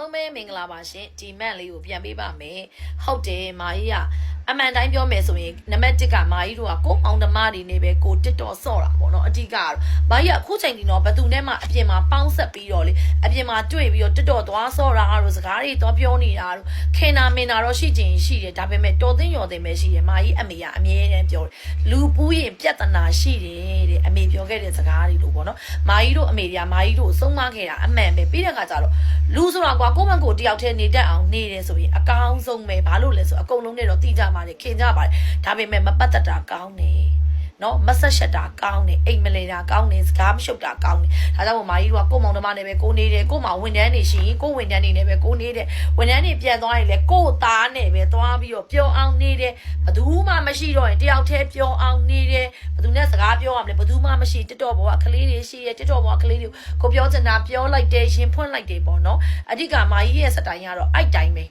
လုံးမဲမင်္ဂလာပါရှင်ဒီမန့်လေးကိုပြန်ပေးပါမယ်ဟုတ်တယ်မာကြီးက အမှန်တိုင်းပြောမယ်ဆိုရင်နံပါတ်1ကမာကြီးတို့ကကိုအောင်ဓမ္မတွေနေပဲကိုတစ်တော်ဆော့တာပေါ့နော်အဓိကကတော့မာကြီးကအခုချိန်ဒီတော့ဘသူနဲ့မှအပြင်မှာပေါင်းဆက်ပြီးတော့လေအပြင်မှာတွေ့ပြီးတော့တစ်တော်သွားဆော့တာတို့စကားတွေသွားပြောနေတာတို့ခင်နာမင်တာတော့ရှိချင်ရှိတယ်ဒါပေမဲ့တော်သိရော်သိပဲရှိတယ်မာကြီးအမေကအမြဲတမ်းပြောတယ်လူပူးရင်ပြဿနာရှိတယ်တဲ့အမေပြောခဲ့တဲ့စကားတွေလို့ပေါ့နော်မာကြီးတို့အမေတွေကမာကြီးတို့ဆုံးမခဲ့တာအမှန်ပဲပြီးတဲ့အခါကျတော့လူဆိုတာကွာကိုယ့်ဘက်ကိုတယောက်တည်းနေတတ်အောင်နေတယ်ဆိုရင်အကောင်းဆုံးပဲဘာလို့လဲဆိုအကုန်လုံးနဲ့တော့တိကြပါတယ်ခင်ကြပါတယ်ဒါပေမဲ့မပတ်သက်တာကောင်းတယ်နော်မဆက်ရှက်တာကောင်းတယ်အိမ်မလဲတာကောင်းတယ်စကားမရှုပ်တာကောင်းတယ်ဒါကြောင့်မို့မာကြီးတို့ကကိုယ့်မောင်နှမနဲ့ပဲကိုနေတယ်ကို့မှာဝန်ထမ်းတွေရှိရင်ကို့ဝန်ထမ်းတွေနဲ့ပဲကိုနေတယ်ဝန်ထမ်းတွေပြန်သွားရင်လည်းကို့သားနဲ့ပဲသွားပြီးတော့ပြောအောင်နေတယ်ဘယ်သူမှမရှိတော့ရင်တယောက်တည်းပြောအောင်နေတယ်ဘယ်သူနဲ့စကားပြောရမလဲဘယ်သူမှမရှိတက်တော့ဘောကကလေးတွေရှိရဲ့တက်တော့ဘောကကလေးတွေကိုပြောချင်တာပြောလိုက်တယ်ရှင်ဖွင့်လိုက်တယ်ပေါ့နော်အဓိကမာကြီးရဲ့စတိုင်ကတော့အိုက်တိုင်းပဲ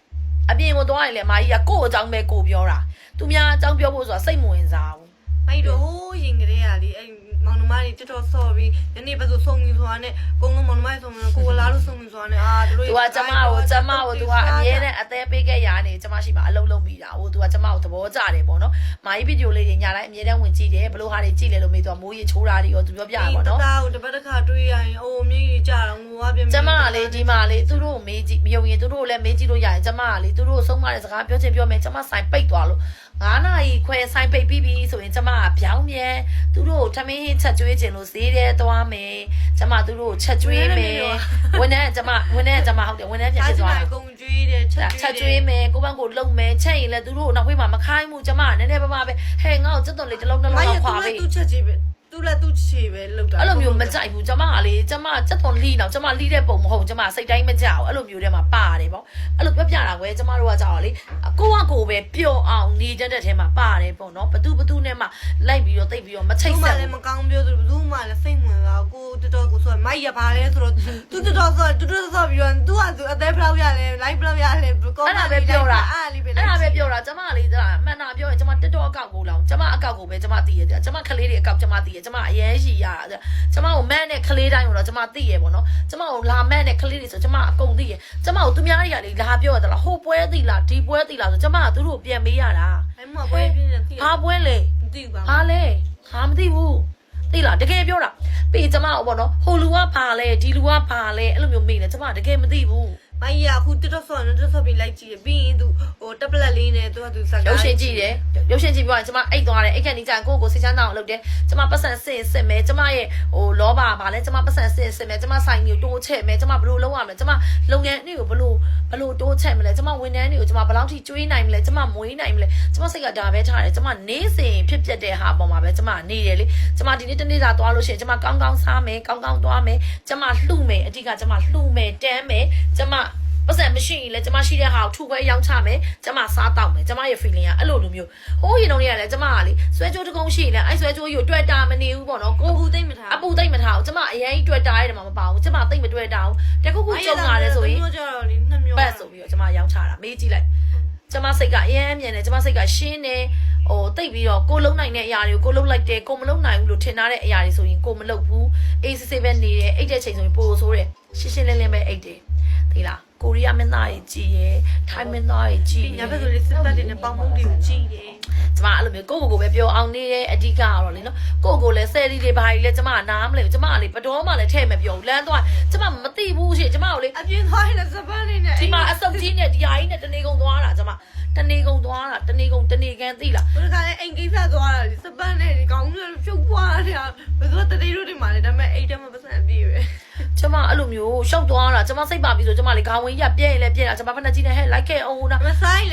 အပြင်ကိုသွားရင်လည်းမာကြီးကကို့အကြောင်းပဲကိုပြောတာသူများအကြောင်းပြောဖို့ဆိုတာစိတ်မဝင်စားဘူးအဲ့တော့ဟိုးရင်ကလေးကလေအဲ့ မောင်နှမတွေတက်တော့ဆော့ပြီးညနေဘက်ဆိုစုံပြီးဆိုတာနဲ့ကုန်းလုံးမောင်နှမတွေစုံပြီးကိုကလာလို့စုံပြီးဆိုတာနဲ့အာတို့သူကကျမကိုကျမကိုသူကအမြဲတမ်းအသေးပေးခဲ့ရနေကျမရှိမှအလုံးလုံးပြီးတာဟိုသူကကျမကိုသဘောကျတယ်ပေါ့နော်မာကြီးဗီဒီယိုလေးတွေညာတိုင်းအမြဲတမ်းဝင်ကြည့်တယ်ဘလို့ဟာတွေကြည့်လဲလို့မေးတော့မိုးရေချိုးတာတွေရောသူပြောပြတာပေါ့နော်တာကိုတပတ်တစ်ခါတွေးရရင်အိုးမြေကြီးကြတော့ငိုသွားပြန်ကျမကလေဒီမှာလေသူတို့ကိုမေးကြည့်မယုံရင်သူတို့ကိုလည်းမေးကြည့်လို့ရရင်ကျမကလေသူတို့ကိုဆုံးမတဲ့စကားပြောချင်ပြောမယ်ကျမဆိုင်ပိတ်သွားလို့9နာရီခွဲဆိုင်ပိတ်ပြီးပြီဆိုရင်ကျမကဗျောင်းမြန်သူတို့ကိုထမင်းဟင်းချက်ကျွေးခြင်းလို့ဈေးထဲသွားမယ်ကျမသူတို့ကိုချက်ကျွေးမယ်ဝန်ထမ်းကကျမဝန်ထမ်းကကျမဟုတ်တယ်ဝန်ထမ်းပြန်အားဖြစ်ကျမသွားတာကုံကျွေးတယ်ချက်ချက်ကျွေးကျွေးမယ်ကိုဘန်းကိုလုံမယ်ချက်ရင်လည်းသူတို့နောက်ခွေးမှာမခိုင်းဘူးကျမကနည်းနည်းပါးပါးပဲဟဲ့ငါ့ကိုစက်သွန်လေးတစ်လုံးတစ်လုံးမလောက်ရခွာသူပေးလည်းသူချက်ချေပဲသူ လည်းသူချေပဲလောက်တာအဲ့လိုမျိုးမကြိုက်ဘူးကျမကလေကျမစက်သွန်လီတော့ကျမလီတဲ့ပုံမဟုတ်ဘူးကျမစိတ်တိုင်းမကြောက်အဲ့လိုမျိုးထဲမှာပါတယ်ပေါ့အဲ့လိုပြောပြတာကွယ်ကျမတို့ကကြောက်လေကိုကကိုပဲပျော့အောင်နေတတ်တဲ့ထဲမှာပါတယ်ပေါ့နော်ဘသူဘသူနဲ့မှလိုက်ပြီးတော့တိတ်ပြီးတော့မချိသူတ်မှဆက်လည်းဘူးမကောင်းပြောသူဘူးမှလည်းစိတ်ဝင်စားကိုတော်တော်ကိုဆိုမိုက်ရပါလေဆိုတော့သူတော်တော်ဆိုတူတူဆိုပြီးတော့သူကသူအသေးဘလောက်ရလဲ live ဘလောက်ရလဲကောအဲ့ဒါပဲပြောတာအဲ့လေးပဲအဲ့ဒါပဲပြောတာကျမလေးကမှန်တာပြောရင်ကျမတက်တော့အကောက်ကိုလောင်ကျမအကောက်ကိုပဲကျမသိရတယ်ကျမကလေးတွေအကောက်ကျမသိရကျမအရင်ရှိရတာကျမကိုမန်းတဲ့ကလေးတိုင်းကိုတော့ကျမသိရပေါ့နော်ကျမကိုလာမန်းတဲ့ကလေးတွေဆိုကျမအကုန်သိရကျမကိုသူများတွေကလေလာပြောရတာလားဟိုပွဲသိလားဒီပွဲသိလားဆိုကျမကသူတို့ပြန်မေးရတာအဲ့မှာပွဲပြင်းနေသိဟာပွဲလေမသိပါဟာလေဟာမသိဘူးသိလားတကယ်ပြောတာပြီးကျမကိုပေါ့နော်ဟိုလူကပါလဲဒီလူကပါလဲအဲ့လိုမျိုးမေးနေကျမတကယ်မသိဘူး မိုက်ရအခုတက်တော့ဆောနော်တက်ဆောပြီးလိုက်ကြည့်ရပြီးရင်သူဟိုတက်ပလက်လေးနဲ့သူကသူစကားရုပ်ရှင်ကြည့်တယ်ရုပ်ရှင်ကြည့်ပြီးတော့ကျမအိတ်သွားတယ်အိတ်ခန့်နေကြကိုယ့်ကိုစိတ်ချမ်းသာအောင်လုပ်တယ်ကျမပတ်စံစစ်ရင်စစ်မယ်ကျမရဲ့ဟိုလောဘပါလဲကျမပတ်စံစစ်ရင်စစ်မယ်ကျမဆိုင်မျိုးတိုးချက်မယ်ကျမဘယ်လိုလုပ်ရမလဲကျမလုပ်ငန်းနေ့ကိုဘယ်လိုဘယ်လိုတိုးချက်မလဲကျမဝန်ထမ်းတွေကိုကျမဘယ်လောက်ထိကျွေးနိုင်မလဲကျမမွေးနိုင်မလဲကျမစိတ်ကဒါပဲထားတယ်ကျမနေစဉ်ဖြစ်ပျက်တဲ့ဟာပေါ်မှာပဲကျမနေတယ်လေကျမဒီနေ့တနေ့သာသွားလို့ရှိရင်ကျမကောင်းကောင်းစားမယ်ကောင်းကောင်းသွားမယ်ကျမလှုပ်မယ်အဓိကကျမလှုပ်မယ်တန်းမယ်ကျမ ပတ်စံမရှိရင်လည်းကျမရှိတဲ့ဟာကိုထူခွဲရောင်းချမယ်ကျမစားတောက်မယ်ကျမရဲ့ feeling ကအဲ့လိုလိုမျိုးဟိုးရင်တော့တွေကလည်းကျမကလေဆွဲကြိုးတစ်ကုန်းရှိရင်လည်းအဲ့ဆွဲကြိုးကြီးကိုတွေ့တာမနေဘူးပေါ့နော်ကိုကိုဘူးသိမ့်မထားအပူသိမ့်မထားဘူးကျမအရင်ကြီးတွေ့တာရတယ်မှာမပါဘူးကျမသိမ့်မတွေ့တာဘူးတခုခုကြုံလာတယ်ဆိုရင်မျိုးကြတော့လေနှစ်မျိုးပတ်ဆိုပြီးတော့ကျမရောင်းချတာမေးကြည့်လိုက်ကျမစိတ်ကအရင်မြင်တယ်ကျမစိတ်ကရှင်းတယ်ဟိုတိတ်ပြီးတော့ကိုလုံးနိုင်တဲ့အရာတွေကိုကိုလုံးလိုက်တယ်ကိုမလုံးနိုင်ဘူးလို့ထင်ထားတဲ့အရာတွေဆိုရင်ကိုမလုပ်ဘူးအေးစစ်စစ်ပဲနေတယ်အိတ်တဲ့ချိန်ဆိုရင်ပိုဆိုးတယ်ရှင်းရှင်းလင်းလင်းပဲအိတ်တယ်သိလား ကိုရီးယားမင်းသားကြီးကြည်ရယ်ထိုင်းမင်းသားကြီးကြည်ဒီရညယ်ဘက်ဆိုလေစစ်ပတ်တွေနဲ့ပေါင်းမှုတွေကိုကြည့်တယ်ကျမအဲ့လိုမျိုးကိုယ့်ကိုယ်ကိုပဲပြောအောင်နေတဲ့အဓိကကတော့လေနော်ကိုယ့်ကိုယ်လည်းဆယ်ဒီတွေဘာကြီးလဲကျမနားမလဲဘူးကျမကလေဘတော်မှလည်းထဲ့မပြောဘူးလမ်းသွားကျမမသိဘူးရှင့်ကျမကိုလေအပြင်းသွားရင်စပတ်လေးနဲ့ဒီမှာအစုပ်ကြီးနဲ့ဒီဟာကြီးနဲ့တနေကုန်သွားတာကျမတနေကုန်သွားတာတနေကုန်တနေကန်သိလားဘယ်ခါလဲအိမ်ကိစ္စသွားတာလေစပတ်နဲ့ဒီကောင်းမျိုးဖြုတ်ပွားတာဘယ်သူကတတိတို့ဒီမှာလေဒါပေမဲ့အိမ်ထဲမှာပတ်စံအပြည့်ပဲ ကျမအဲ့လိုမျိုးရှောက်သွားတာကျမစိတ်ပါပြီဆိုကျမလေခေါင်းဝင်ရပြဲရင်လည်းပြဲတာကျမဖက်နှက်ကြီးနဲ့ဟဲ့လိုက်ခဲ့အောင်နာမဆိုင်လ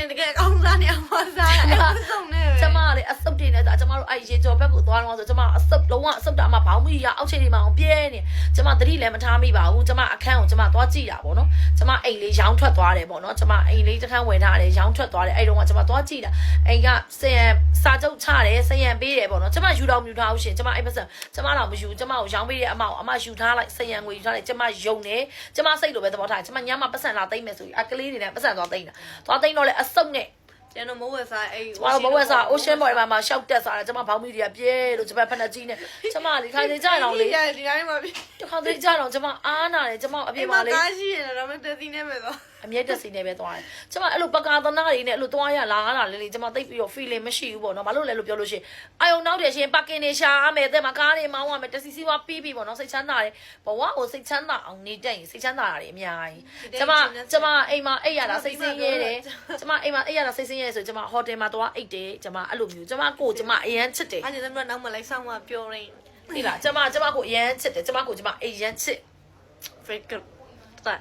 ေတကယ်ကောင်း အဲ့ရေကြော်ဘက်ကိုသွားတော့ဆိုကျမအစုပ်လုံးဝအစုပ်တာမှဘောင်းမီရအောက်ခြေတွေမှာအောင်ပြဲနေကျမသတိလည်းမထားမိပါဘူးကျမအခန်းကိုကျမသွားကြည့်တာပေါ့နော်ကျမအိမ်လေးရောင်းထွက်သွားတယ်ပေါ့နော်ကျမအိမ်လေးတစ်ခန်းဝယ်ထားတယ်ရောင်းထွက်သွားတယ်အဲ့တုန်းကကျမသွားကြည့်တာအိမ်ကဆရံစာချုပ်ချတယ်ဆရံပေးတယ်ပေါ့နော်ကျမယူတော့မယူထားဘူးရှင်ကျမအဲ့ပတ်စံကျမတော့မယူကျမကိုရောင်းပေးတဲ့အမကိုအမယူထားလိုက်ဆရံငွေယူထားလိုက်ကျမယုံတယ်ကျမစိတ်လိုပဲသဘောထားတယ်ကျမညမှာပတ်စံလာသိမ့်မယ်ဆိုပြီးအကလေးတွေနဲ့ပတ်စံသွားသိမ့်တာသွားသိမ့်တော့လေအစုပ်နဲ့ ကျန်တော့မဝက်စားအဲ့ကျမတို့ဘဝစား ocean boy မှာမှာရှောက်တက်စားတယ်ကျမဘောင်းမီတွေကပြဲလို့ကျမဖက်နှက်ကြီးနဲ့ကျမလေခိုင်နေကြအောင်လေဒီတိုင်းမှာပြီတခါသေးကြတော့ကျမအားနာတယ်ကျမအပြင်အိမ်မှာမှာလေ ကားရှိရင်တော့မတက်သေးနဲ့ပဲတော့အမြဲတက်စီနေပဲသွားတယ်ကျမအဲ့လိုပကာသနာတွေနဲ့အဲ့လိုသွားရလာတာလေလေကျမသိပ်ပြီးတော့ feeling မရှိဘူးပေါ့နော်ဘာလို့လဲလို့ပြောလို့ရှိရင်အာယုံနောက်တယ်ရှင်ပကင်နေရှာရမယ်တဲ့မှာကားတွေမောင်းရမယ်တစီစီဝါပြီးပြီးပေါ့နော်စိတ်ချမ်းသာတယ်ဘဝကိုစိတ်ချမ်းသာအောင်နေတတ်ရင်စိတ်ချမ်းသာတာတွေအများကြီးကျမကျမအိမ်မှာအိပ်ရတာစိတ်ဆင်းရဲတယ်ကျမအိမ်မှာအိပ်ရတာစိတ်ဆင်းရဲဆိုကျမဟိုတယ်မှာသွားအိပ်တယ်ကျမအဲ့လိုမျိုးကျမကိုကျမအရန်ချစ်တယ်အဲ့ဒီတော့နောက်မှလိုက်ဆောင်မှပြောရင်းသိလားကျမကျမကိုအရန်ချစ်တယ်ကျမကိုကျမအရန်ချစ် very good that